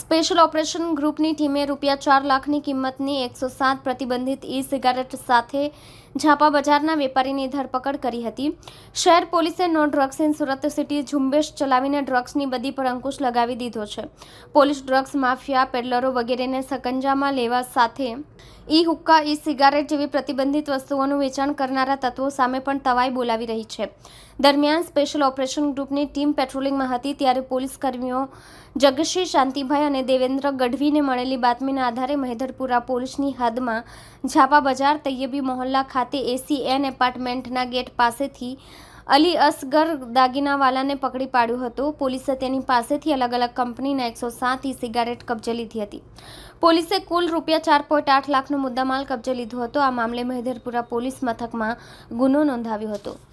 Special operation ગ્રુપની ટીમે રૂપિયા ચાર લાખની કિંમતની એકસો સાત પ્રતિબંધિત ઈ સિગારેટ સાથે ઝાપા બજારના વેપારીની ધરપકડ કરી હતી. શહેર પોલીસે no drugs in Surat city ઝુંબેશ ચલાવીને ડ્રગ્સની બદી પર અંકુશ લગાવી દીધો છે. પોલીસ ડ્રગ્સ માફિયા, પેડલરો વગેરેને સકંજામાં લેવા સાથે ઈ હુક્કા, ઈ સિગારેટ જેવી પ્રતિબંધિત વસ્તુઓનું વેચાણ કરનારા તત્વો સામે પણ તવાઈ બોલાવી રહી છે. દરમિયાન સ્પેશિયલ ઓપરેશન ગ્રુપની ટીમ પેટ્રોલિંગમાં હતી ત્યારે પોલીસ કર્મીઓ જગશ્રી શાંતિભાઈ અને દેવેન્દ્ર ગઢવીને મળેલી બાતમીના આધારે મહેધરપુરા પોલીસની હદમાં ઝાપા બજાર તૈયબી મોહલ્લા ખાતે એસીએન એપાર્ટમેન્ટના ગેટ પાસેથી અલી અસગર દાગીનાવાલાને પકડી પાડ્યો હતો. પોલીસે તેની પાસેથી અલગ અલગ કંપનીના એકસો સાતથી સિગારેટ કબજે લીધી હતી. પોલીસે કુલ રૂપિયા ચાર પોઈન્ટ આઠ લાખનો મુદ્દામાલ કબજે લીધો હતો. આ મામલે મહેધરપુરા પોલીસ મથકમાં ગુનો નોંધાવ્યો હતો.